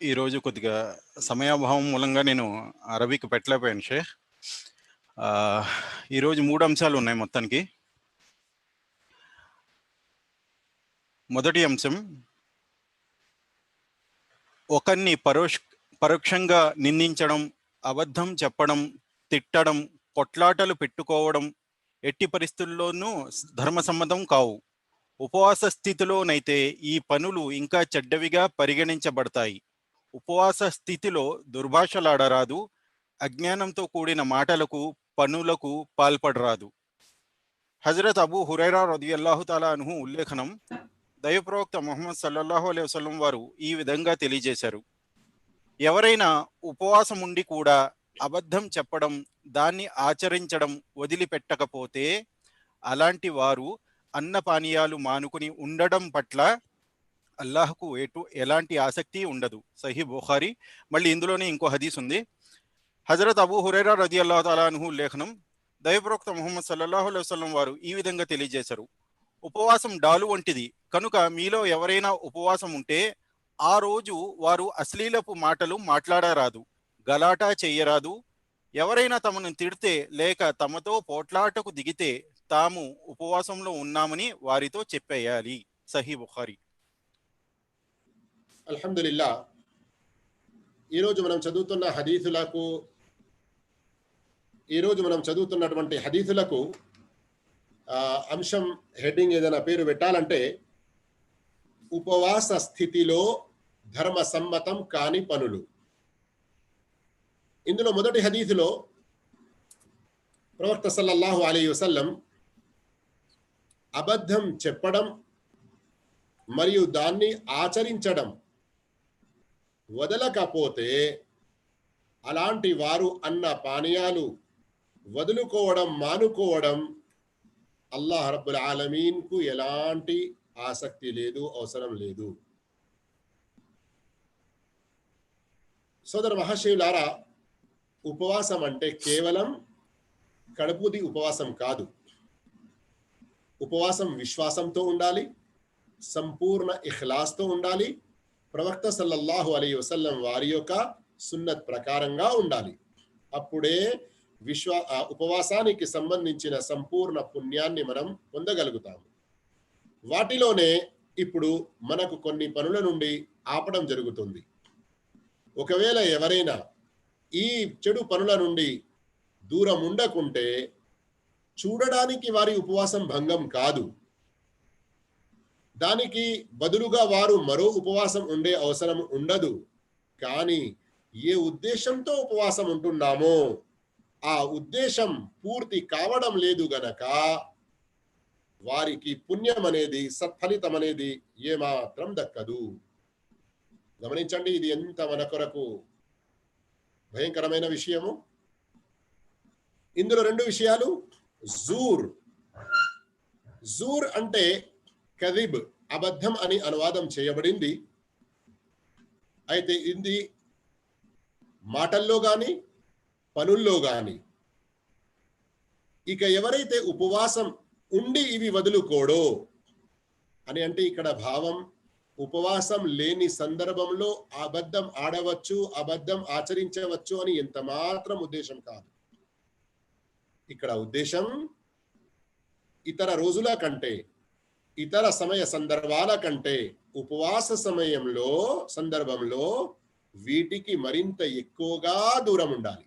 ఈరోజు కొద్దిగా సమయాభావం మూలంగా నేను అరబిక్ పెట్టలేకపోయాను షేఖ్ ఈరోజు మూడు అంశాలు ఉన్నాయి మొత్తానికి. మొదటి అంశం ఒకరిని పరోక్ష పరోక్షంగా నిందించడం అబద్ధం చెప్పడం తిట్టడం కొట్లాటలు పెట్టుకోవడం ఎట్టి పరిస్థితుల్లోనూ ధర్మసమ్మతం కావు. ఉపవాస స్థితిలోనైతే ఈ పనులు ఇంకా చెడ్డవిగా పరిగణించబడతాయి. ఉపవాస స్థితిలో దుర్భాషలాడరాదు అజ్ఞానంతో కూడిన మాటలకు పనులకు పాల్పడరాదు. హజరత్ అబూ హురైరా రదియల్లాహు తాలా అనుహు ఉల్లేఖనం దైవప్రవక్త మొహమ్మద్ సల్లల్లాహు అలై వసలం వారు ఈ విధంగా తెలియజేశారు. ఎవరైనా ఉపవాసం ఉండి కూడా అబద్ధం చెప్పడం దాన్ని ఆచరించడం వదిలిపెట్టకపోతే అలాంటి వారు అన్నపానీయాలు మానుకుని ఉండడం పట్ల అల్లాహకు ఎటు ఎలాంటి ఆసక్తి ఉండదు. సహీ బుఖారి. మళ్ళీ ఇందులోనే ఇంకో హదీస్ ఉంది. హజరత్ అబూ హురైరా రది అల్లాహు తాలాహు లేఖనం. దైవప్రోక్త ముహమ్మద్ సల్లల్లాహు అలైహి వారు ఈ విధంగా తెలియజేశారు. ఉపవాసం డాలు వంటిది. కనుక మీలో ఎవరైనా ఉపవాసం ఉంటే ఆ రోజు వారు అశ్లీలపు మాటలు మాట్లాడరాదు. గలాటా చెయ్యరాదు. ఎవరైనా తమను తిడితే లేక తమతో పోట్లాటకు దిగితే తాము ఉపవాసంలో ఉన్నామని వారితో చెప్పేయాలి. సహీ బుఖారి. అల్హమ్దుల్లా ఈరోజు మనం చదువుతున్న హదీసులకు ఈరోజు మనం చదువుతున్నటువంటి హదీసులకు అంశం హెడ్డింగ్ ఏదైనా పేరు పెట్టాలంటే ఉపవాస స్థితిలో ధర్మ సమ్మతం కాని పనులు. ఇందులో మొదటి హదీసులో ప్రవక్త సల్లల్లాహు అలీ వసల్లం అబద్ధం చెప్పడం మరియు దాన్ని ఆచరించడం వదలకపోతే అలాంటి వారు అన్న పానీయాలు వదులుకోవడం మానుకోవడం అల్లాహ్ రబ్బుల్ ఆలమీన్కు ఎలాంటి ఆసక్తి లేదు అవసరం లేదు. సోదర మహాశివులారా ఉపవాసం అంటే కేవలం కడుపుది ఉపవాసం కాదు. ఉపవాసం విశ్వాసంతో ఉండాలి సంపూర్ణ ఇఖ్లాస్తో ఉండాలి ప్రవక్త సల్లల్లాహు అలీ వసల్లం వారి యొక్క సున్నత్ ప్రకారంగా ఉండాలి. అప్పుడే విశ్వ ఉపవాసానికి సంబంధించిన సంపూర్ణ పుణ్యాన్ని మనం పొందగలుగుతాము. వాటిలోనే ఇప్పుడు మనకు కొన్ని పనుల నుండి ఆపడం జరుగుతుంది. ఒకవేళ ఎవరైనా ఈ చెడు పనుల నుండి దూరం ఉండకుంటే చూడడానికి వారి ఉపవాసం భంగం కాదు. దానికి బదులుగా వారు మరో ఉపవాసం ఉండే అవసరం ఉండదు. కానీ ఏ ఉద్దేశంతో ఉపవాసం ఉంటున్నామో ఆ ఉద్దేశం పూర్తి కావడం లేదు గనక వారికి పుణ్యం అనేది సత్ఫలితం అనేది ఏమాత్రం దక్కదు. గమనించండి ఇది ఎంత మన కొరకు భయంకరమైన విషయము. ఇందులో రెండు విషయాలు. జూర్. జూర్ అంటే కదిబ్ అబద్ధం అని అనువాదం చేయబడింది. అయితే ఇది మాటల్లో గాని పనుల్లో గాని. ఇక ఎవరైతే ఉపవాసం ఉండి ఇవి వదులుకోడో అని అంటే ఇక్కడ భావం ఉపవాసం లేని సందర్భంలో అబద్ధం ఆడవచ్చు అబద్ధం ఆచరించవచ్చు అని ఎంత మాత్రం ఉద్దేశం కాదు. ఇక్కడ ఉద్దేశం ఇతర రోజుల కంటే ఇతర సమయ సందర్భాల కంటే ఉపవాస సమయంలో సందర్భంలో వీటికి మరింత ఎక్కువగా దూరం ఉండాలి.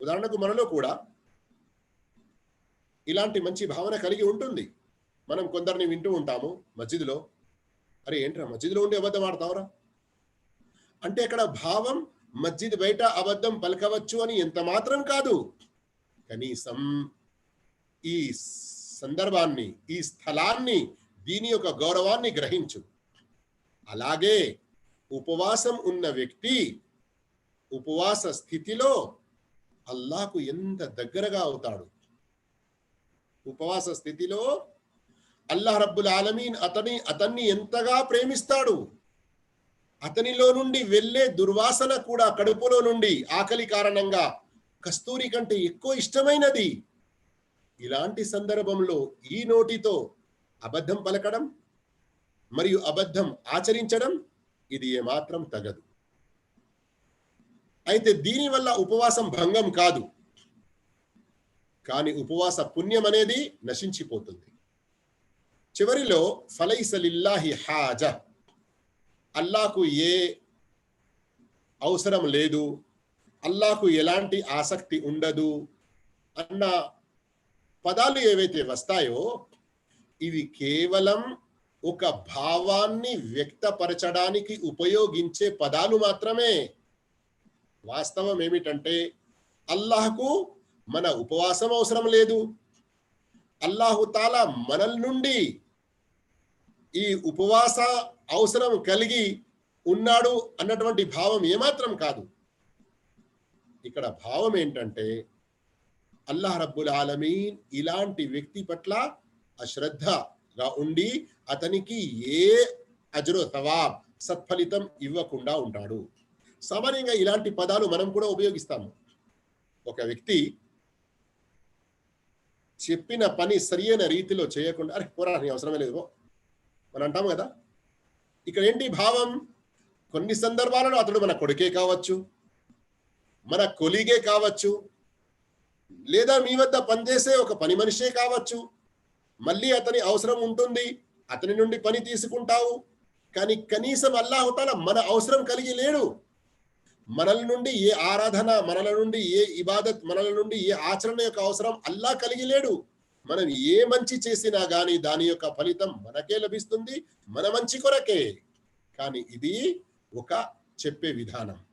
ఉదాహరణకు మనలో కూడా ఇలాంటి మంచి భావన కలిగి ఉంటుంది. మనం కొందరిని వింటూ ఉంటాము మస్జిద్లో అరే ఏంట్రా మస్జిద్లో ఉండి అబద్ధం ఆడతావురా? అంటే అక్కడ భావం మస్జిద్ బయట అబద్ధం పలకవచ్చు అని ఎంత మాత్రం కాదు. కనీసం ఈ సందర్భాన్ని ఈ స్థలాన్ని దీని యొక్క గౌరవాన్ని గ్రహించు. అలాగే ఉపవాసం ఉన్న వ్యక్తి ఉపవాస స్థితిలో అల్లాకు ఎంత దగ్గరగా అవుతాడు? ఉపవాస స్థితిలో అల్లాహ్ రబ్బుల్ ఆలమీన్ అతని అతన్ని ఎంతగా ప్రేమిస్తాడు? అతనిలో నుండి వెళ్ళే దుర్వాసన కూడా కడుపులో నుండి ఆకలి కారణంగా కస్తూరి కంటే ఎక్కువ ఇష్టమైనది. ఇలాంటి సందర్భంలో ఈ నోటితో అబద్ధం పలకడం మరియు అబద్ధం ఆచరించడం ఇది ఏమాత్రం తగదు. అయితే దీనివల్ల ఉపవాసం భంగం కాదు. కానీ ఉపవాస పుణ్యం అనేది నశించిపోతుంది. చివరిలో ఫలైసలిల్లాహి హాజ. అల్లాకు ఏ అవసరం లేదు. అల్లాకు ఎలాంటి ఆసక్తి ఉండదు. అన్న పదాలు ఏవైతే వస్తాయో ఇవి కేవలం ఒక భావాన్ని వ్యక్తపరచడానికి ఉపయోగించే పదాలు మాత్రమే. వాస్తవం ఏమిటంటే అల్లాహకు మన ఉపవాసం అవసరం లేదు. అల్లాహు తాలా మనల్ నుండి ఈ ఉపవాస అవసరం కలిగి ఉన్నాడు అన్నటువంటి భావం ఏమాత్రం కాదు. ఇక్కడ భావం ఏంటంటే అల్లాహ్ రబ్బుల్ ఆలమీన్ ఇలాంటి వ్యక్తి పట్ల అశ్రద్ధగా ఉండి అతనికి ఏ అజరు సవాబ్ సత్ఫలితం ఇవ్వకుండా ఉంటాడు. సామాన్యంగా ఇలాంటి పదాలు మనం కూడా ఉపయోగిస్తాము. ఒక వ్యక్తి చెప్పిన పని సరియైన రీతిలో చేయకుండా అరే పోరా నీ అవసరమే లేదు మనం అంటాము కదా. ఇక్కడ ఏంటి భావం? కొన్ని సందర్భాలలో అతడు మన కొడుకే కావచ్చు మన కొలిగే కావచ్చు లేదా మీ వద్ద పనిచేసే ఒక పని మనిషే కావచ్చు. మళ్ళీ అతని అవసరం ఉంటుంది. అతని నుండి పని తీసుకుంటావు. కానీ కనీసం అల్లాహుతాల మన అవసరం కలిగి లేడు. మనల నుండి ఏ ఆరాధన మనల నుండి ఏ ఇబాదత్ మనల నుండి ఏ ఆచరణ యొక్క అవసరం అల్లా కలిగి లేడు. మనం ఏ మంచి చేసినా గాని దాని యొక్క ఫలితం మనకే లభిస్తుంది. మన మంచి కొరకే. కానీ ఇది ఒక చెప్పే విధానం.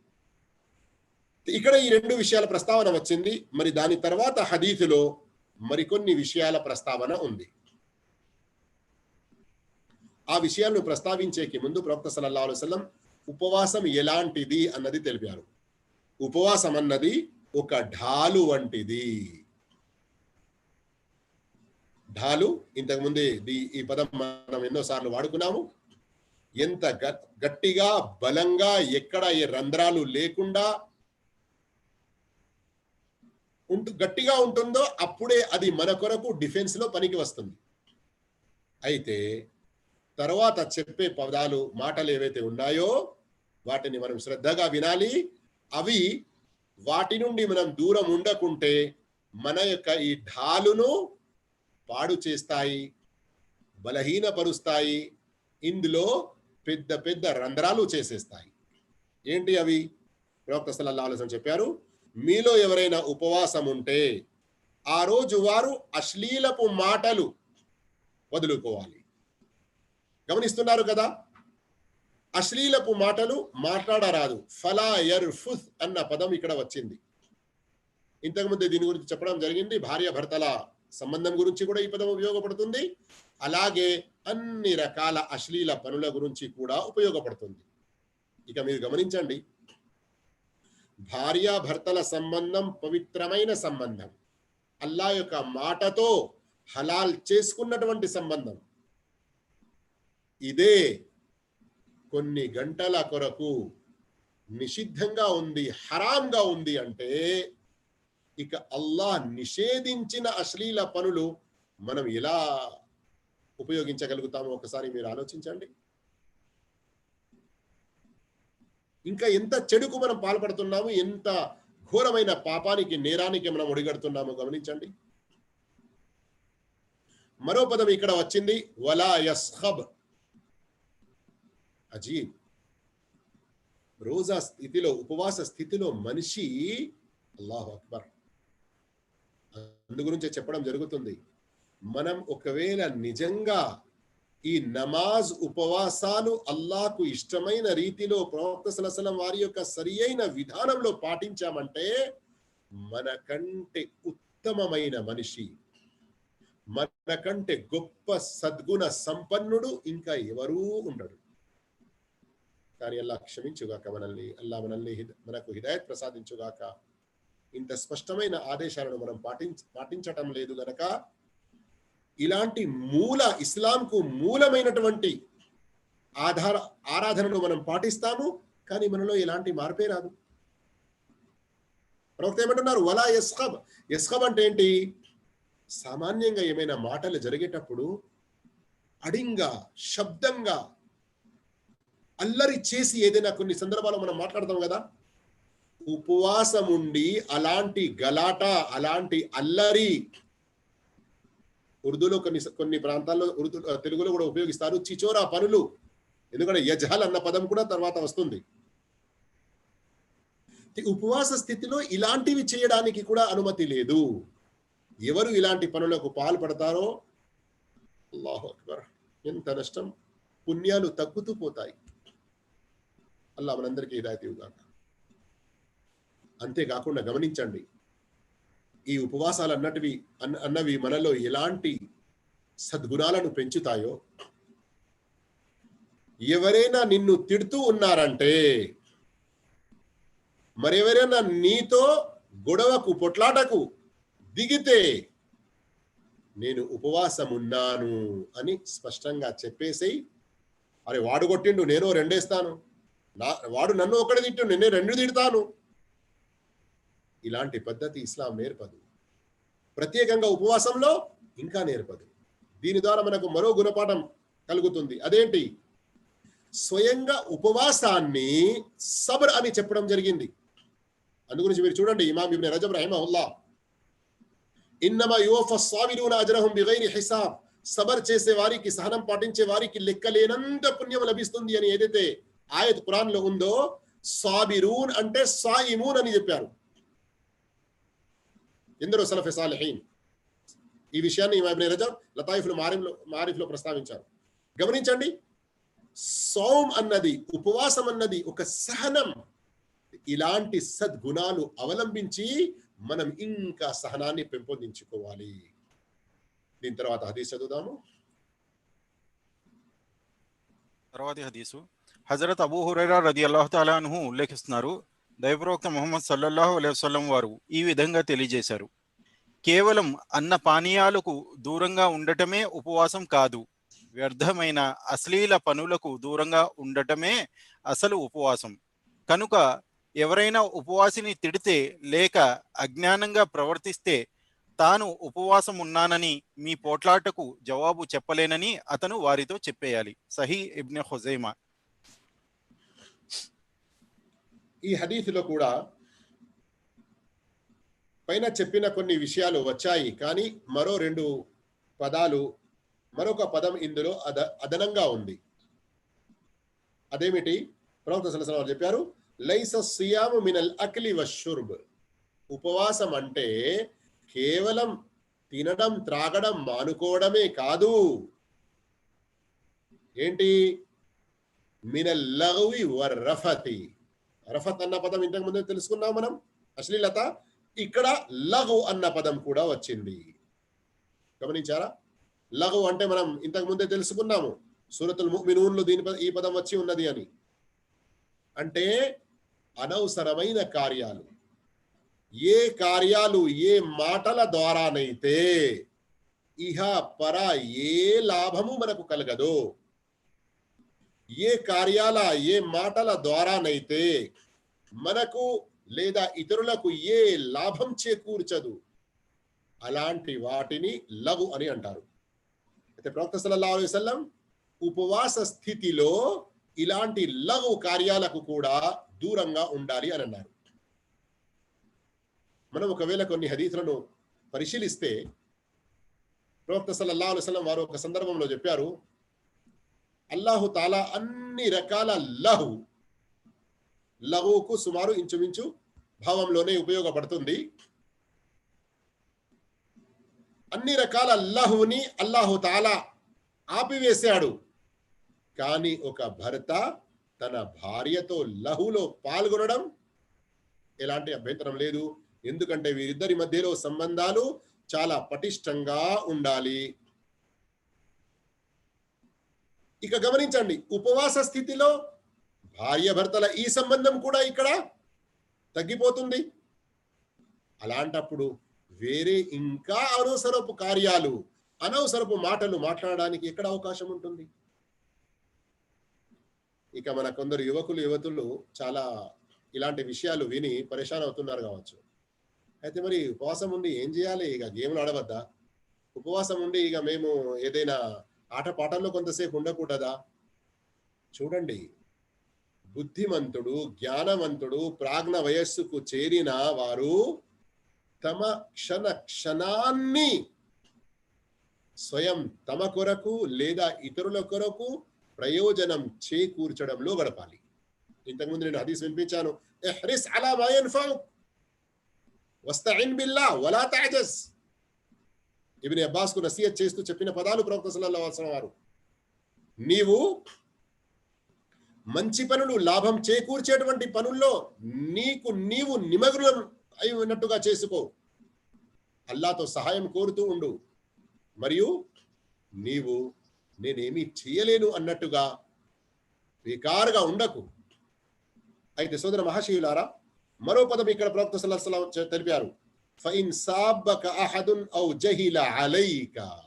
ఇక్కడ ఈ రెండు విషయాల ప్రస్తావన వచ్చింది. మరి దాని తర్వాత హదీతులో మరికొన్ని విషయాల ప్రస్తావన ఉంది. ఆ విషయాలను ప్రస్తావించేకి ముందు ప్రవక్త సల్లల్లాహు అలైహి ఉపవాసం ఎలాంటిది అన్నది తెలిపారు. ఉపవాసం అన్నది ఒక ఢాలు వంటిది. ఢాలు ఇంతకుముందే ది- ఈ పదం మనం ఎన్నోసార్లు వాడుకున్నాము. ఎంత గ- గట్టిగా బలంగా ఎక్కడ ఏ రంధ్రాలు లేకుండా ఉంటు గట్టిగా ఉంటుందో అప్పుడే అది మన కొరకు డిఫెన్స్లో పనికి వస్తుంది. అయితే తర్వాత చెప్పే పదాలు మాటలు ఏవైతే ఉన్నాయో వాటిని మనం శ్రద్ధగా వినాలి. అవి వాటి నుండి మనం దూరం ఉండకుంటే మన యొక్క ఈ ఢాలును పాడు చేస్తాయి బలహీనపరుస్తాయి ఇందులో పెద్ద పెద్ద రంధ్రాలు చేసేస్తాయి. ఏంటి అవి? ప్రవక్త సల్లల్లాహు చెప్పారు మీలో ఎవరైనా ఉపవాసం ఉంటే ఆ రోజు వారు అశ్లీలపు మాటలు వదులుకోవాలి. గమనిస్తున్నారు కదా? అశ్లీలపు మాటలు మాట్లాడరాదు. ఫలా యర్ఫుత్ అన్న పదం ఇక్కడ వచ్చింది. ఇంతకుముందు దీని గురించి చెప్పడం జరిగింది. భార్య భర్తల సంబంధం గురించి కూడా ఈ పదం ఉపయోగపడుతుంది. అలాగే అన్ని రకాల అశ్లీల పనుల గురించి కూడా ఉపయోగపడుతుంది. ఇక మీరు గమనించండి. భార్యాభర్తల సంబంధం పవిత్రమైన సంబంధం. అల్లా యొక్క మాటతో హలాల్ చేసుకున్నటువంటి సంబంధం. ఇదే కొన్ని గంటల కొరకు నిషిద్ధంగా ఉంది హరాంగా ఉంది అంటే ఇక అల్లాహ్ నిషేధించిన అశ్లీల పనులు మనం ఎలా ఉపయోగించగలుగుతామో ఒకసారి మీరు ఆలోచించండి. ఇంకా ఎంత చెడుకు మనం పాల్పడుతున్నాము ఎంత ఘోరమైన పాపానికి నేరానికి మనం ఒడిగడుతున్నామో గమనించండి. మరో పదం ఇక్కడ వచ్చింది వలా యస్హబ్ అజీబ్ రోజా స్థితిలో ఉపవాస స్థితిలో మనిషి అల్లాహ్ అక్బర్. అందు గురించే చెప్పడం జరుగుతుంది. మనం ఒకవేళ నిజంగా ఈ నమాజ్ ఉపవాసాలు అల్లాకు ఇష్టమైన రీతిలో ప్రవక్త సలసలం వారి యొక్క సరి అయిన విధానంలో పాటించామంటే మనకంటే ఉత్తమమైన మనిషి మనకంటే గొప్ప సద్గుణ సంపన్నుడు ఇంకా ఎవరూ ఉండడు కానీ అల్లా క్షమించుగాక మనల్ని అల్లా మనల్ని మనకు హిదాయత్ ప్రసాదించుగాక ఇంత స్పష్టమైన ఆదేశాలను మనం పాటించ పాటించటం లేదు గనక ఇలాంటి మూల ఇస్లాంకు మూలమైనటువంటి ఆధార ఆరాధనను మనం పాటిస్తాము కానీ మనలో ఎలాంటి మార్పే రాదు. ప్రవక్త ఏమంటున్నారు? వలా ఎస్కబ్ ఎస్కబ్ అంటే ఏంటి? సామాన్యంగా ఏమైనా మాటలు జరిగేటప్పుడు అడింగా శబ్దంగా అల్లరి చేసి ఏదైనా కొన్ని సందర్భాల్లో మనం మాట్లాడతాం కదా? ఉపవాసం ఉండి అలాంటి గలాట అలాంటి అల్లరి ఉర్దూలో కొన్ని కొన్ని ప్రాంతాల్లో ఉర్దూ తెలుగులో కూడా ఉపయోగిస్తారు. చిచోరా పనులు. ఎందుకంటే యజహల్ అన్న పదం కూడా తర్వాత వస్తుంది. ఉపవాస స్థితిలో ఇలాంటివి చేయడానికి కూడా అనుమతి లేదు. ఎవరు ఇలాంటి పనులకు పాల్పడతారో? అల్లాహు అక్బర్. ఎంత నష్టం. పుణ్యాలు తగ్గుతూ పోతాయి. అల్లా మనందరికీ హిదాయతీ అంతేకాకుండా గమనించండి. ఈ ఉపవాసాలు అన్నటివి అన్న అన్నవి మనలో ఎలాంటి సద్గుణాలను పెంచుతాయో? ఎవరైనా నిన్ను తిడుతూ ఉన్నారంటే మరెవరైనా నీతో గొడవకు పొట్లాటకు దిగితే నేను ఉపవాసం ఉన్నాను అని స్పష్టంగా చెప్పేసేయి అరే వాడు కొట్టిండు నేను రెండేస్తాను. నా వాడు నన్ను ఒకటి తిట్టు నేనే రెండు తిడతాను. ఇలాంటి పద్ధతి ఇస్లాం నేర్పదు. ప్రత్యేకంగా ఉపవాసంలో ఇంకా నేర్పదు. దీని ద్వారా మనకు మరో గుణపాఠం కలుగుతుంది. అదేంటి? స్వయంగా ఉపవాసాన్ని సబర్ అని చెప్పడం జరిగింది. అందుగురించి మీరు చూడండి. ఇమాం ఇబ్న్ రజబ్ రహిమహుల్లా. ఇన్నమా యువఫ సావిరూన అజరహం బిగైరి హిసాబ్. సబర్ చేసే వారికి సహనం పాటించే వారికి లెక్కలేనంత పుణ్యం లభిస్తుంది అని ఏదైతే ఆయత్ ఖురాన్లో ఉందో సాబిరూన్ అంటే సాయిమూన్ అని చెప్పారు. ఎందరో సలఫ్ సాలిహీన్. ఈ విషయాన్ని ఇమాం ఇబ్న్ రజబ్ లతాయిఫ్లో మారిఫ్లో మారిఫ్లో ప్రస్తావించారు. గమనించండి సౌమ్ అన్నది ఉపవాసం అన్నది ఒక సహనం. ఇలాంటి సద్గుణాలు అవలంబించి మనం ఇంకా సహనాన్ని పెంపొందించుకోవాలి. దీని తర్వాత హదీస్ చదువుదాము. తర్వాతి హదీసు. హజరత్ అబూ హురైరా రది అల్లాహు తాలాను ఉల్లేఖిస్తున్నారు. దైవప్రవక్త ముహమ్మద్ సల్లల్లాహు అలైవసం వారు ఈ విధంగా తెలియజేశారు. కేవలం అన్న పానీయాలకు దూరంగా ఉండటమే ఉపవాసం కాదు వ్యర్థమైన అశ్లీల పనులకు దూరంగా ఉండటమే అసలు ఉపవాసం. కనుక ఎవరైనా ఉపవాసిని తిడితే లేక అజ్ఞానంగా ప్రవర్తిస్తే తాను ఉపవాసం ఉన్నానని మీ పోట్లాటకు జవాబు చెప్పలేనని అతను వారితో చెప్పేయాలి. సహీ ఇబ్నె హుజైమా. ఈ హదీఫ్లో కూడా పైన చెప్పిన కొన్ని విషయాలు వచ్చాయి కానీ మరో రెండు పదాలు మరొక పదం ఇందులో అద అదనంగా ఉంది. అదేమిటి? ప్రవక్త సలసన చెప్పారు లైస సియాము మినల్ అకిలి వషుర్బ్ ఉపవాసం అంటే కేవలం తినడం త్రాగడం మానుకోవడమే కాదు. ఏంటి? మినల్ లఘవి వర్రఫతి అన్న పదం ఇంతకు ముందే తెలుసుకున్నాం మనం. అశ్లీలత ఇక్కడ లఘు అన్న పదం కూడా వచ్చింది. గమనించారా? లఘు అంటే మనం ఇంతకు ముందే తెలుసుకున్నాము. సూరతుల్ మినూన్లు దీని ఈ పదం వచ్చి ఉన్నది అని. అంటే అనవసరమైన కార్యాలు. ఏ కార్యాలు ఏ మాటల ద్వారానైతే ఇహ పర ఏ లాభము మనకు కలగదో ఏ కార్యాల ఏ మాటల ద్వారానైతే మనకు లేదా ఇతరులకు ఏ లాభం చేకూర్చదు అలాంటి వాటిని లఘు అని అంటారు. అయితే ప్రవక్త సల్లల్లాహు అలైహి ఉపవాస స్థితిలో ఇలాంటి లఘు కార్యాలకు కూడా దూరంగా ఉండాలి అని అన్నారు. మనం ఒకవేళ కొన్ని హదీతులను పరిశీలిస్తే ప్రవక్త సల్లల్లాహు అలైహి వారు ఒక సందర్భంలో చెప్పారు అల్లాహు తాలా అన్ని రకాల లహు లహుకు సుమారు ఇంచుమించు భావంలోనే ఉపయోగపడుతుంది. అన్ని రకాల లహుని అల్లాహు తాలా ఆపివేశాడు. కానీ ఒక భర్త తన భార్యతో లహులో పాల్గొనడం ఎలాంటి అభ్యంతరం లేదు. ఎందుకంటే వీరిద్దరి మధ్యలో సంబంధాలు చాలా పటిష్టంగా ఉండాలి. ఇక గమనించండి ఉపవాస స్థితిలో భార్య భర్తల ఈ సంబంధం కూడా ఇక్కడ తగ్గిపోతుంది. అలాంటప్పుడు వేరే ఇంకా అనవసరపు కార్యాలు అనవసరపు మాటలు మాట్లాడడానికి ఎక్కడ అవకాశం ఉంటుంది? ఇక మన కొందరు యువకులు యువతులు చాలా ఇలాంటి విషయాలు విని పరేషాన్ అవుతున్నారు కావచ్చు. అయితే మరి ఉపవాసం ఉండి ఏం చేయాలి? ఇక గేమ్లు ఆడవద్దా? ఉపవాసం ఉండి ఇక మేము ఏదైనా ఆట పాటల్లో కొంతసేపు ఉండకూడదా? చూడండి. బుద్ధిమంతుడు జ్ఞానవంతుడు ప్రాజ్ఞ వయస్సుకు చేరిన వారు తమ క్షణ క్షణాన్ని స్వయం తమ కొరకు లేదా ఇతరుల కొరకు ప్రయోజనం చేకూర్చడంలో గడపాలి. ఇంతకుముందు నేను హదీస్ వినిపించాను. ఎహ్రిస్ అలా బిల్లా వలా తాజస్ ఇబ్ని అబ్బాస్కు నసీహత్ చేస్తూ చెప్పిన పదాలు ప్రవక్త సల్లల్లాహు వారు. నీవు మంచి పనులు లాభం చేకూర్చేటువంటి పనుల్లో నీకు నీవు నిమగ్నం అయి ఉన్నట్టుగా చేసుకో. అల్లాతో సహాయం కోరుతూ ఉండు. మరియు నీవు నేనేమీ చేయలేను అన్నట్టుగా వికారుగా ఉండకు. అయితే సోదర మహాశివులారా మరో పదం ఇక్కడ ప్రవక్త సల్లల్లాహు తెలిపారు. ఫైన్ సాబ్బక అహదున్ ఔ జహిల అలైక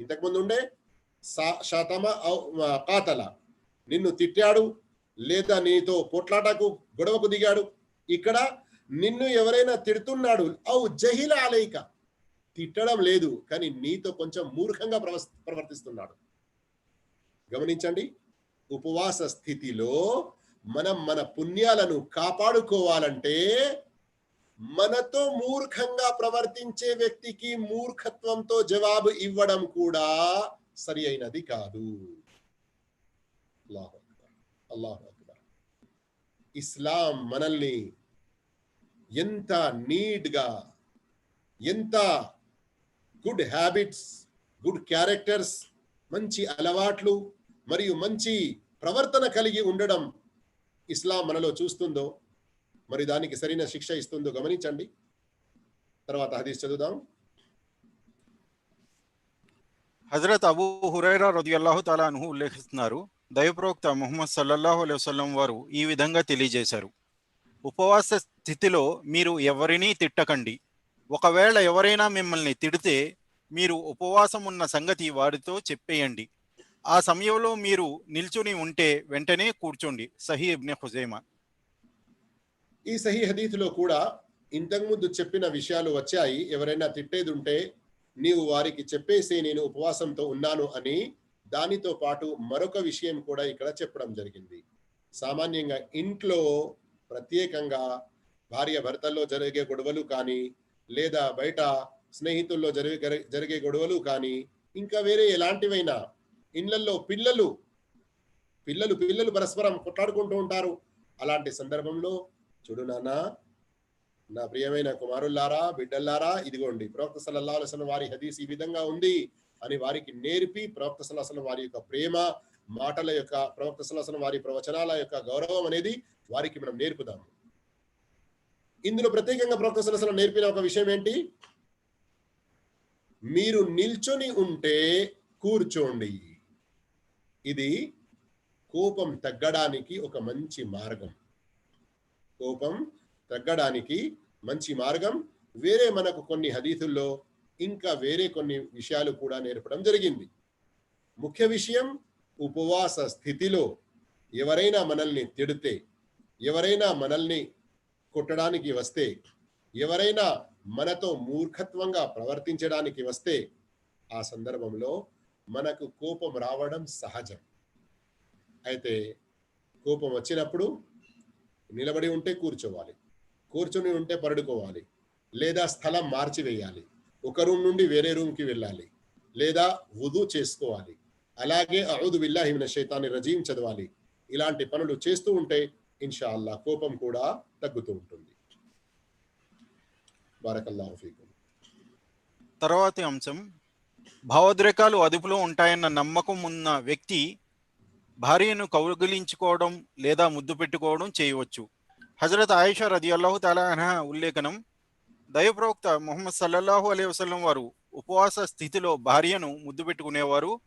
ఇంతకుముందు ఉండే సా- శాతమ ఔ కాతల. నిన్ను తిట్టాడు లేదా నీతో పొట్లాటకు గొడవకు దిగాడు. ఇక్కడ నిన్ను ఎవరైనా తిడుతున్నాడు ఔ జహిల అలైక. తిట్టడం లేదు కానీ నీతో కొంచెం మూర్ఖంగా ప్రవస్ ప్రవర్తిస్తున్నాడు. గమనించండి ఉపవాస స్థితిలో మనం మన పుణ్యాలను కాపాడుకోవాలంటే మనతో మూర్ఖంగా ప్రవర్తించే వ్యక్తికి మూర్ఖత్వంతో జవాబు ఇవ్వడం కూడా సరి అయినది కాదు. అల్లాహు అక్బర్ అల్లాహు అక్బర్. ఇస్లాం మనల్ని ఎంత నీట్గా ఎంత గుడ్ హ్యాబిట్స్ గుడ్ క్యారెక్టర్స్ మంచి అలవాట్లు మరియు మంచి ప్రవర్తన కలిగి ఉండడం ఇస్లాం మనలో చూస్తుందో మరి దానికి సరైన శిక్ష ఇస్తుందో గమనించండి. తర్వాత హదీస్ చదువుదాం. హజరత్ అబూ హురైరా రదియల్లాహు తాలా అనుహు ఉల్లేఖిస్తున్నారు. దైవప్రవక్త ముహమ్మద్ సల్లల్లాహు అలైహి వసల్లం వారు ఈ విధంగా తెలియజేశారు. ఉపవాస స్థితిలో మీరు ఎవరినీ తిట్టకండి. ఒకవేళ ఎవరైనా మిమ్మల్ని తిడితే మీరు ఉపవాసం ఉన్న సంగతి వారితో చెప్పేయండి. ఆ సమయంలో మీరు నిల్చుని ఉంటే వెంటనే కూర్చోండి. సహీ ఇబ్నె హుజైమా. ఈ సహీ హదీతులో కూడా ఇంతకుముందు చెప్పిన విషయాలు వచ్చాయి. ఎవరైనా తిట్టేది ఉంటే నీవు వారికి చెప్పేసి నేను ఉపవాసంతో ఉన్నాను అని దానితో పాటు మరొక విషయం కూడా ఇక్కడ చెప్పడం జరిగింది. సామాన్యంగా ఇంట్లో ప్రత్యేకంగా భార్య భర్తల్లో జరిగే గొడవలు కానీ లేదా బయట స్నేహితుల్లో జరిగే జరిగే గొడవలు కానీ ఇంకా వేరే ఎలాంటివైనా ఇళ్ళలో పిల్లలు పిల్లలు పిల్లలు పరస్పరం కొట్లాడుకుంటూ ఉంటారు. అలాంటి సందర్భంలో చూడు నాన్న నా ప్రియమైన కుమారుల్లారా బిడ్డల్లారా ఇదిగోండి. ప్రవక్త సల్లల్లాహు వారి హదీస్ ఈ విధంగా ఉంది అని వారికి నేర్పి ప్రవక్త సల్లల్లాహు వారి యొక్క ప్రేమ మాటల యొక్క ప్రవక్త సల్లల్లాహు వారి ప్రవచనాల యొక్క గౌరవం అనేది వారికి మనం నేర్పుదాము ఇందులో ప్రత్యేకంగా ప్రవక్త సల్లల్లాహు నేర్పిన ఒక విషయం ఏంటి? మీరు నిల్చొని ఉంటే కూర్చోండి. ఇది కోపం తగ్గడానికి ఒక మంచి మార్గం. కోపం తగ్గడానికి మంచి మార్గం. వేరే మనకు కొన్ని హదీతుల్లో ఇంకా వేరే కొన్ని విషయాలు కూడా నేర్పడం జరిగింది. ముఖ్య విషయం ఉపవాస స్థితిలో ఎవరైనా మనల్ని తిడితే ఎవరైనా మనల్ని కొట్టడానికి వస్తే ఎవరైనా మనతో మూర్ఖత్వంగా ప్రవర్తించడానికి వస్తే ఆ సందర్భంలో మనకు కోపం రావడం సహజం. అయితే కోపం వచ్చినప్పుడు నిలబడి ఉంటే కూర్చోవాలి కూర్చొని ఉంటే పడుకోవాలి లేదా స్థలం మార్చివేయాలి ఒక రూమ్ నుండి వేరే రూమ్కి వెళ్ళాలి లేదా వుదు చేసుకోవాలి. అలాగే అౌదు విల్లాహిమిన శైతాన్ని రజీం చదవాలి. ఇలాంటి పనులు చేస్తూ ఉంటే ఇన్షా అల్లా కోపం కూడా తగ్గుతూ ఉంటుంది. బారకల్లాహు ఫీకుం. తర్వాతి అంశం భావోద్రేకాలు అదుపులో ఉంటాయన్న నమ్మకం ఉన్న వ్యక్తి భార్యను కౌగిలించుకోవడం లేదా ముద్దు పెట్టుకోవడం చేయవచ్చు. హజరత్ ఆయిషా రది అల్లాహు తాలా అన్హా ఉల్లేఖనం దైవప్రవక్త ముహమ్మద్ సల్లల్లాహు అలైహి వసల్లం వారు ఉపవాస స్థితిలో భార్యను ముద్దు పెట్టుకునేవారు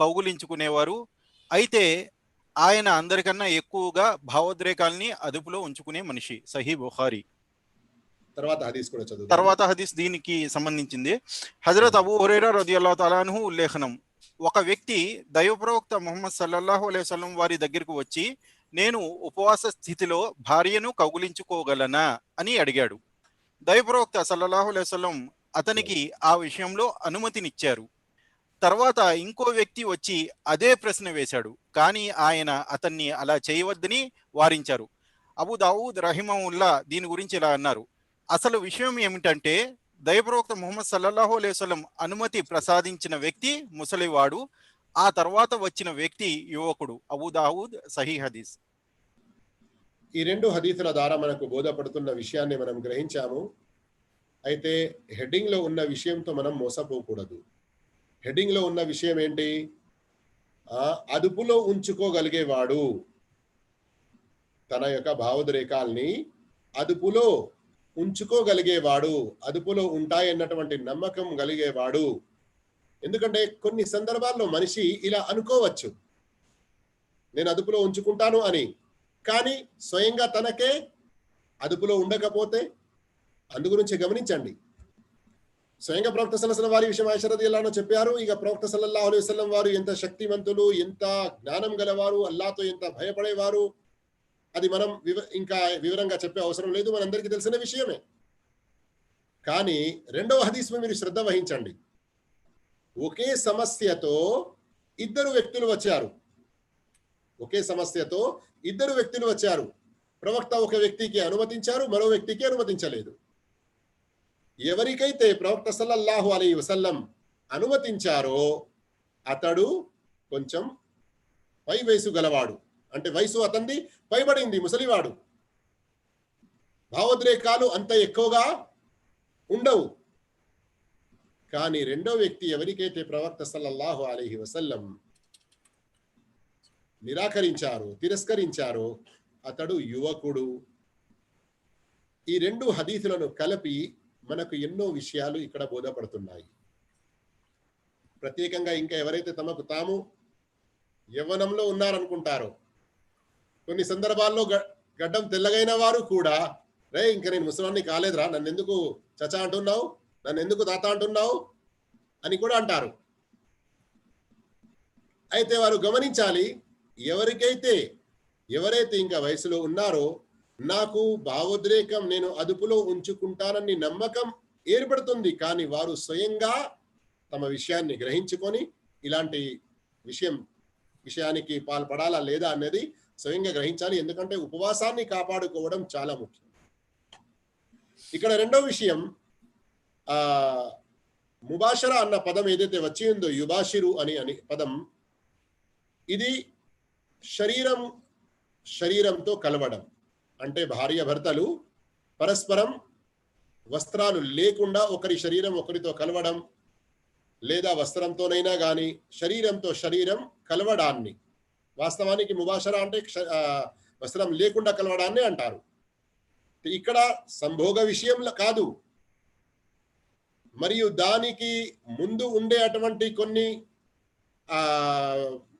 కౌగులించుకునేవారు. అయితే ఆయన అందరికన్నా ఎక్కువగా భావోద్రేకాల్ని అదుపులో ఉంచుకునే మనిషి సహీ బుఖారి. తర్వాత హదీస్ కూడా చదువు తర్వాత హదీస్ దీనికి సంబంధించింది. హజరత్ అబూ హురైరా రదియల్లాహు తాలాను ఉల్లేఖనం ఒక వ్యక్తి దైవప్రవక్త ముహమ్మద్ సల్లల్లాహు అలైవలం వారి దగ్గరకు వచ్చి నేను ఉపవాస స్థితిలో భార్యను కౌగులించుకోగలనా? అని అడిగాడు. దైవప్రవక్త సల్లల్లాహు అలైవలం అతనికి ఆ విషయంలో అనుమతినిచ్చారు. తర్వాత ఇంకో వ్యక్తి వచ్చి అదే ప్రశ్న వేశాడు. కానీ ఆయన అతన్ని అలా చేయవద్దని వారించారు. అబు దావూద్ రహిమవుల్లా దీని గురించి ఇలా అన్నారు. అసలు విషయం ఏమిటంటే దైవప్రవక్త ముహమ్మద్ సల్లల్లాహు అలైవలం అనుమతి ప్రసాదించిన వ్యక్తి ముసలివాడు. ఆ తర్వాత వచ్చిన వ్యక్తి యువకుడు. అబుదావుద్ సహీ హదీస్. ఈ రెండు హదీసుల ద్వారా మనకు బోధపడుతున్న విషయాన్ని మనం గ్రహించాము. అయితే హెడ్డింగ్లో ఉన్న విషయంతో మనం మోసపోకూడదు. హెడ్డింగ్లో ఉన్న విషయం ఏంటి? అదుపులో ఉంచుకోగలిగేవాడు తన యొక్క భావోద్రేకాల్ని అదుపులో ఉంచుకోగలిగేవాడు అదుపులో ఉంటాయన్నటువంటి నమ్మకం కలిగేవాడు. ఎందుకంటే కొన్ని సందర్భాల్లో మనిషి ఇలా అనుకోవచ్చు. నేను అదుపులో ఉంచుకుంటాను అని. కానీ స్వయంగా తనకే అదుపులో ఉండకపోతే అందు గురించి గమనించండి. స్వయంగా ప్రవక్త సలసల వారి విషయం ఐషరది ఎలానో చెప్పారు ఇక ప్రవక్త సల్లల్లా అలైహి వారు ఎంత శక్తివంతులు ఎంత జ్ఞానం గలవారు అల్లాతో ఎంత భయపడేవారు అది మనం వివ ఇంకా వివరంగా చెప్పే అవసరం లేదు మనందరికీ తెలిసిన విషయమే. కానీ రెండవ హదీస్ మీరు శ్రద్ధ వహించండి. ఒకే సమస్యతో ఇద్దరు వ్యక్తులు వచ్చారు. ఒకే సమస్యతో ఇద్దరు వ్యక్తులు వచ్చారు. ప్రవక్త ఒక వ్యక్తికి అనుమతించారు మరో వ్యక్తికి అనుమతించలేదు. ఎవరికైతే ప్రవక్త సల్లల్లాహు అలీ వసల్లం అనుమతించారో అతడు కొంచెం పై వయసు గలవాడు. అంటే వయసు అతంది భయపడింది ముసలివాడు. భావోద్రేకాలు అంత ఎక్కువగా ఉండవు. కానీ రెండో వ్యక్తి ఎవరికైతే ప్రవక్త సల్లల్లాహు అలీహి వసల్లం నిరాకరించారు తిరస్కరించారు అతడు యువకుడు. ఈ రెండు హదీసులను కలిపి మనకు ఎన్నో విషయాలు ఇక్కడ బోధపడుతున్నాయి. ప్రత్యేకంగా ఇంకా ఎవరైతే తమకు తాము యవ్వనంలో ఉన్నారనుకుంటారో కొన్ని సందర్భాల్లో గ- గడ్డం తెల్లగైన వారు కూడా రే ఇంక నేను ముసలాన్ని కాలేదురా నన్ను ఎందుకు చచా అంటున్నావు? నన్ను ఎందుకు తాత అంటున్నావు? అని కూడా అంటారు. అయితే వారు గమనించాలి ఎవరికైతే ఎవరైతే ఇంకా వయసులో ఉన్నారో నాకు భావోద్రేకం నేను అదుపులో ఉంచుకుంటానని నమ్మకం ఏర్పడుతుంది కానీ వారు స్వయంగా తమ విషయాన్ని గ్రహించుకొని ఇలాంటి విషయం విషయానికి పాల్పడాలా లేదా అనేది స్వయంగా గ్రహించాలి. ఎందుకంటే ఉపవాసాన్ని కాపాడుకోవడం చాలా ముఖ్యం. ఇక్కడ రెండో విషయం ఆ ముబాషర అన్న పదం ఏదైతే వచ్చిందో యుబాషిరు అని అని పదం ఇది శరీరం శరీరంతో కలవడం. అంటే భార్య భర్తలు పరస్పరం వస్త్రాలు లేకుండా ఒకరి శరీరం ఒకరితో కలవడం లేదా వస్త్రంతోనైనా కానీ శరీరంతో శరీరం కలవడాన్ని. వాస్తవానికి ముబాషరా అంటే క్ష- వస్త్రం లేకుండా కలవడాన్ని అంటారు. ఇక్కడ సంభోగ విషయంలో కాదు. మరియు దానికి ముందు ఉండే అటువంటి కొన్ని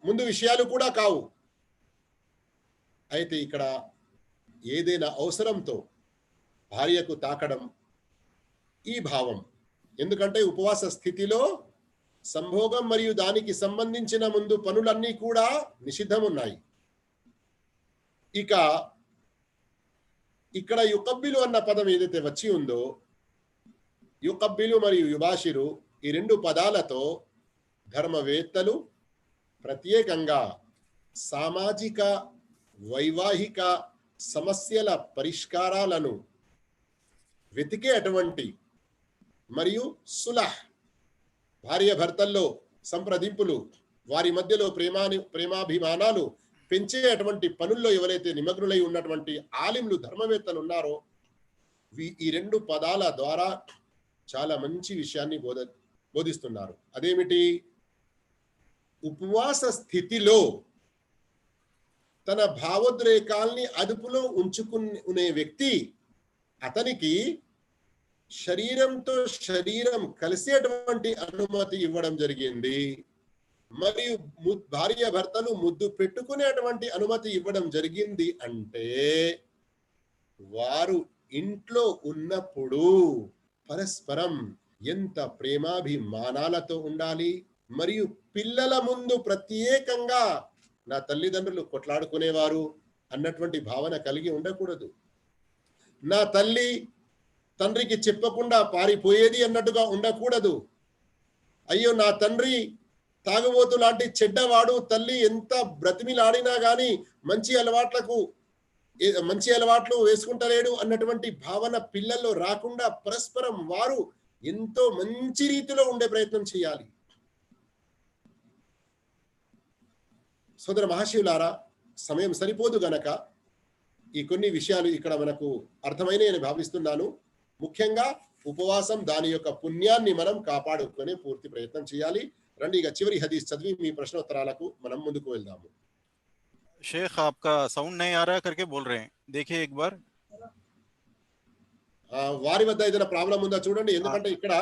ముందు విషయాలు కూడా కావు. అయితే ఇక్కడ ఏదైనా అవసరంతో భార్యకు తాకడం ఈ భావం. ఎందుకంటే ఉపవాస స్థితిలో సంభోగం మరియు దానికి సంబంధించిన ముందు పనులన్నీ కూడా నిషిద్ధం ఉన్నాయి ఇక ఇక్కడ యుకబ్బిలు అన్న పదం ఏదైతే వచ్చి ఉందో యుకబ్బిలు మరియు యుబాషిరు ఈ రెండు పదాలతో ధర్మవేత్తలు ప్రత్యేకంగా సామాజిక వైవాహిక సమస్యల పరిష్కారాలను వెతికే అటువంటి మరియు సులహ్ భార్య భర్తల్లో సంప్రదింపులు వారి మధ్యలో ప్రేమాని ప్రేమాభిమానాలు పెంచే అటువంటి పనుల్లో ఎవరైతే నిమగ్నులై ఉన్నటువంటి ఆలింలు ధర్మవేత్తలు ఉన్నారో ఈ రెండు పదాల ద్వారా చాలా మంచి విషయాన్ని బోధ బోధిస్తున్నారు. అదేమిటి? ఉపవాస స్థితిలో తన భావోద్రేకాల్ని అదుపులో ఉంచుకునే వ్యక్తి అతనికి శరీరంతో శరీరం కలిసేటువంటి అనుమతి ఇవ్వడం జరిగింది. మరియు భార్య భర్తలు ముద్దు పెట్టుకునేటువంటి అనుమతి ఇవ్వడం జరిగింది అంటే వారు ఇంట్లో ఉన్నప్పుడు పరస్పరం ఎంత ప్రేమాభిమానాలతో ఉండాలి మరియు పిల్లల ముందు ప్రత్యేకంగా నా తల్లిదండ్రులు కొట్లాడుకునేవారు అన్నటువంటి భావన కలిగి ఉండకూడదు. నా తల్లి తండ్రికి చెప్పకుండా పారిపోయేది అన్నట్టుగా ఉండకూడదు. అయ్యో నా తండ్రి తాగుబోతు లాంటి చెడ్డవాడు తల్లి ఎంత బ్రతిమిలాడినా గాని మంచి అలవాట్లకు మంచి అలవాట్లు వేసుకుంటలేడు అన్నటువంటి భావన పిల్లల్లో రాకుండా పరస్పరం వారు ఎంతో మంచి రీతిలో ఉండే ప్రయత్నం చేయాలి. సోదర మహాశివులారా సమయం సరిపోదు గనక ఈ కొన్ని విషయాలు ఇక్కడ మనకు అర్థమైనవి అని భావిస్తున్నాను. ముఖ్యంగా ఉపవాసం దాని యొక్క పుణ్యాన్ని మనం కాపాడుకునే పూర్తి ప్రయత్నం చేయాలి రండి ఇక చివరి హదీస్ చదివి మీ ప్రశ్నోత్తరాలకు మనం ముందుకు వెళ్దాము शेख आपका साउंड नहीं आ रहा करके बोल रहे हैं देखिए एक बार ఆ, వారి వద్ద ఏదైనా ప్రాబ్లం ఉందా చూడండి ఎందుకంటే ఇక్కడ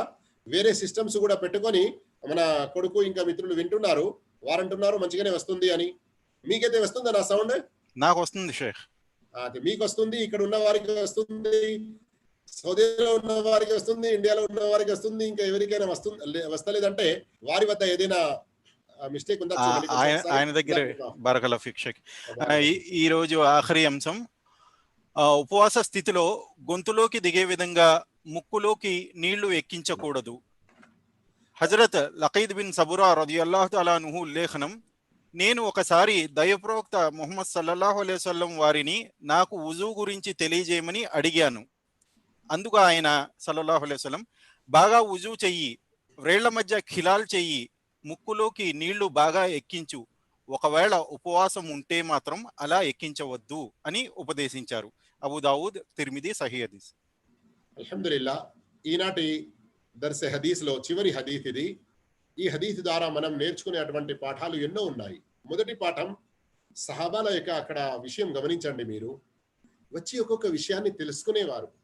వేరే సిస్టమ్స్ కూడా పెట్టుకొని మన కొడుకు ఇంకా మిత్రులు వింటున్నారు వారంటున్నారు మంచిగానే వస్తుంది అని మీకైతే వస్తుందా నా సౌండ్ నాకు వస్తుంది షేక్ అది మీకు వస్తుంది ఇక్కడ ఉన్న వారికి వస్తుంది సౌదీలో ఉన్న వారికి వస్తుంది ఇండియాలో ఉన్న వారికి వస్తుంది ఇంకా ఎవరికైనా వస్తుంది వస్తలేదంటే వారి వద్ద ఏదైనా మిస్టేక్ ఉందా? ఆయన దగ్గర బరకల ఫిక్షక్. ఈ రోజు ఆఖరి అంశం ఉపవాస స్థితిలో గొంతులోకి దిగే విధంగా ముక్కులోకి నీళ్ళు ఎక్కించకూడదు. హజరత్ లకీద్ బిన్ సబురా రదియల్లాహు తాలా నుహు ఉల్లేఖనం నేను ఒకసారి దయప్రవక్త ముహమ్మద్ సల్లల్లాహు అలైహి వసల్లం వారిని నాకు ఉజు గురించి తెలియజేయమని అడిగాను. అందుకు ఆయన సల్లల్లాహు అలైహి బాగా ఉజు చెయ్యి వ్రేళ్ళ మధ్య ఖిలాల్ చెయ్యి ముక్కులోకి నీళ్ళు బాగా ఎక్కించు. ఒకవేళ ఉపవాసం ఉంటే మాత్రం అలా ఎక్కించవద్దు అని ఉపదేశించారు. అబుదావుద్ తిరిమిది సహీ హదీస్. అల్హమ్దులిల్లా ఈనాటి దర్శ హదీస్లో చివరి హదీస్ ఇది. ఈ హదీస్ ద్వారా మనం నేర్చుకునేటువంటి పాఠాలు ఎన్నో ఉన్నాయి. మొదటి పాఠం సహాబాల యొక్క అక్కడ విషయం గమనించండి మీరు. వచ్చి ఒక్కొక్క విషయాన్ని తెలుసుకునేవారు.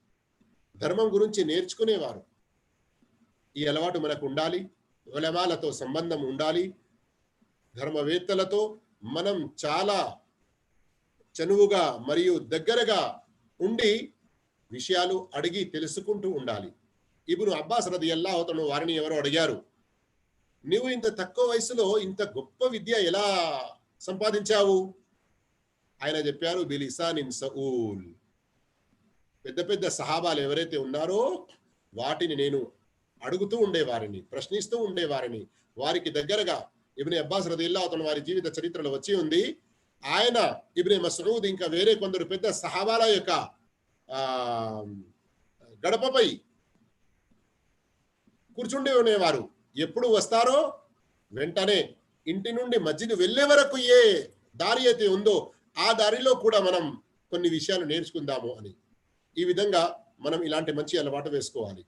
ధర్మం గురించి నేర్చుకునేవారు. ఈ అలవాటు మనకు ఉండాలి. ఉలమాలతో సంబంధం ఉండాలి. ధర్మవేత్తలతో మనం చాలా చనువుగా మరియు దగ్గరగా ఉండి విషయాలు అడిగి తెలుసుకుంటూ ఉండాలి. ఇప్పుడు అబ్బాస్ రది అతను వారిని ఎవరో అడిగారు నువ్వు ఇంత తక్కువ వయసులో ఇంత గొప్ప విద్య ఎలా సంపాదించావు? ఆయన చెప్పారు బిలిసానిన్ సూల్. పెద్ద పెద్ద సహాబాలు ఎవరైతే ఉన్నారో వాటిని నేను అడుగుతూ ఉండేవారిని ప్రశ్నిస్తూ ఉండేవారిని. వారికి దగ్గరగా ఇబ్ని అబ్బాస్ రదిల్లా అతను వారి జీవిత చరిత్రలో వచ్చి ఉంది. ఆయన ఇబ్ని మసూద్ ఇంకా వేరే కొందరు పెద్ద సహాబాల యొక్క గడపపై కూర్చుండి ఉండేవారు. ఎప్పుడు వస్తారో వెంటనే ఇంటి నుండి మస్జిద్ వెళ్ళే వరకు ఏ దారి అయితే ఉందో ఆ దారిలో కూడా మనం కొన్ని విషయాలు నేర్చుకుందాము అని. ఈ విధంగా మనం ఇలాంటి మంచి అలవాటు వేసుకోవాలి.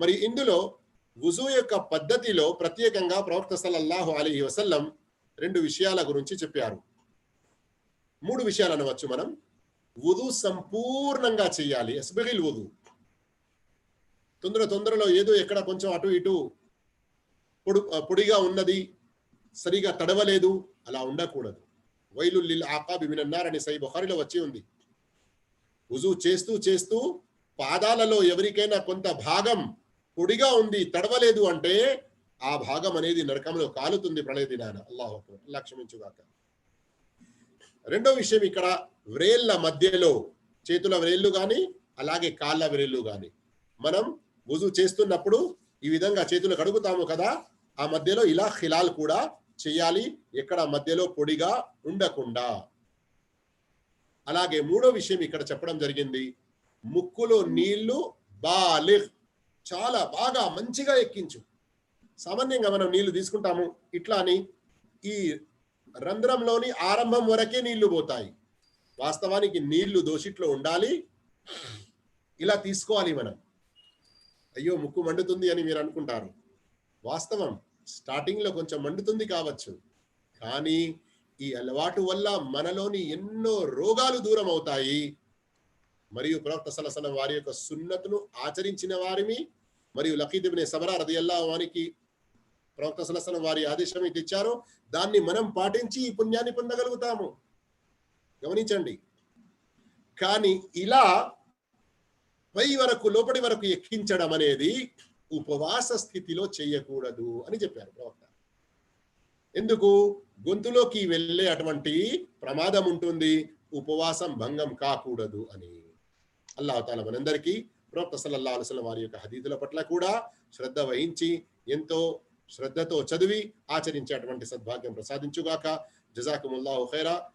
మరి ఇందులో వుజు యొక్క పద్ధతిలో ప్రత్యేకంగా ప్రవక్త సల్లల్లాహు అలీ వసల్లం రెండు విషయాల గురించి చెప్పారు. మూడు విషయాలు అనవచ్చు మనం. వుదు సంపూర్ణంగా చేయాలి. ఎస్బిగిల్ వుదు తొందర తొందరలో ఏదో ఎక్కడ కొంచెం అటు ఇటు పొడు పొడిగా ఉన్నది సరిగా తడవలేదు అలా ఉండకూడదు. వైలుల్లిల్ ఆకాబి మినన్నారని సై బుఖారిలో వచ్చి ఉంది. వుజు చేస్తూ చేస్తూ పాదాలలో ఎవరికైనా కొంత భాగం పొడిగా ఉంది తడవలేదు అంటే ఆ భాగం అనేది నరకంలో కాలుతుంది ప్రళయ దినాన. అల్లాహ్ అక్బర్. క్షమించుగాక. రెండో విషయం ఇక్కడ వ్రేళ్ళ మధ్యలో చేతుల వ్రేళ్ళు కానీ అలాగే కాళ్ళ వ్రేళ్ళు కానీ మనం వుజు చేస్తున్నప్పుడు ఈ విధంగా చేతులు కడుగుతాము కదా ఆ మధ్యలో ఇలా ఖిలాల్ కూడా చేయాలి ఎక్కడ మధ్యలో పొడిగా ఉండకుండా. అలాగే మూడో విషయం ఇక్కడ చెప్పడం జరిగింది. ముక్కులో నీళ్ళు బాలిహ్ చాలా బాగా మంచిగా ఎక్కించు. సామాన్యంగా మనం నీళ్ళు తీసుకుంటాము. ఇట్లా అని ఈ రంధ్రంలోని ఆరంభం వరకే నీళ్ళు పోతాయి. వాస్తవానికి నీళ్ళు దోషిట్లో ఉండాలి. ఇలా తీసుకోవాలి మనం. అయ్యో ముక్కు మండుతుంది అని మీరు అనుకుంటారు. వాస్తవం. స్టార్టింగ్లో కొంచెం మండుతుంది కావచ్చు. కానీ ఈ అలవాటు వల్ల మనలోని ఎన్నో రోగాలు దూరం అవుతాయి మరియు ప్రవక్త సలసలం వారి యొక్క సున్నతును ఆచరించిన వారిని మరియు లకీదిబిని సబరా రదియల్లా వానికి ప్రవక్త సలసలం వారి ఆదేశం అయితే ఇచ్చారో. దాన్ని మనం పాటించి ఈ పుణ్యాన్ని పొందగలుగుతాము. గమనించండి. కానీ ఇలా పై వరకు లోపటి వరకు ఎక్కించడం అనేది ఉపవాస స్థితిలో చేయకూడదు అని చెప్పారు ప్రవక్త. ఎందుకు? గొంతులోకి వెళ్ళే అటువంటి ప్రమాదం ఉంటుంది. ఉపవాసం భంగం కాకూడదు అని. అల్లాహ్ మనందరికీ ప్రవక్త సల్లల్లా అలైహి వారి యొక్క హదీదుల పట్ల కూడా శ్రద్ధ వహించి ఎంతో శ్రద్ధతో చదివి ఆచరించేటువంటి సద్భాగ్యం ప్రసాదించుగాక. జజాకుముల్లాహు ఖైరా.